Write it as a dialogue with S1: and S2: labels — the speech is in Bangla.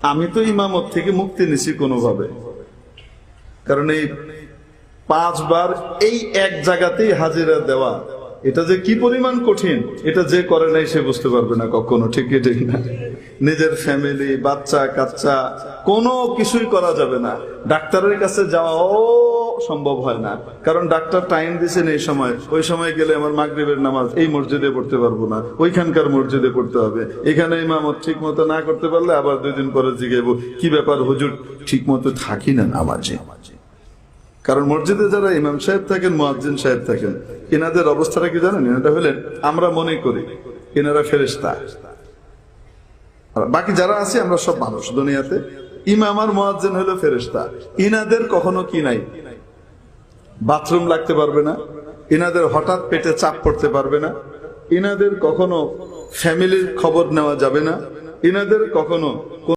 S1: আমি তো ইমামত থেকে মুক্তি নিছি কোনোভাবে। কারণ এই পাঁচবার এই এক জায়গাতেই হাজিরা দেওয়া, এটা যে কি পরিমাণ কঠিন, এটা যে করে নাই সে বুঝতে পারবে না কখনো, ঠিক ঠিক না। নিজের ফ্যামিলি বাচ্চা, কাচ্চা, কোনো কিছুই করা যাবে না। ডাক্তারের কাছে যাওয়াও সম্ভব হয় না। কারণ ডাক্তার টাইম দিয়েছেন এই সময়। ওই সময় গেলে আমার মাগরিবের নামাজ এই মসজিদে পড়তে পারব না। ওইখানকার মসজিদে পড়তে হবে। এখানে ইমামত ঠিক মতো না করতে পারলে আবার দুই দিন পরে জিগেবো কি ব্যাপার হুজুর? ঠিক মতো থাকি না নামাজে? কারণ মসজিদে যারা ইমাম সাহেব থাকেন, মুয়াজ্জিন সাহেব থাকেন এনাদের অবস্থাটা কি জানেন? এনারা হলেন, আমরা মনে করি। এনারা ফেরেস্তা বাকি যারা আছে, আমরা সব মানুষ দুনিয়াতে। ইমাম আর মুয়াজ্জিন হলো ফেরেস্তা ইনাদের কখনো কি নাই? বাথরুম লাগতে পারবে না এনাদের হঠাৎ পেটে চাপ পড়তে পারবে না এনাদের কখনো ফ্যামিলির খবর নেওয়া যাবে না এনাদের কখনো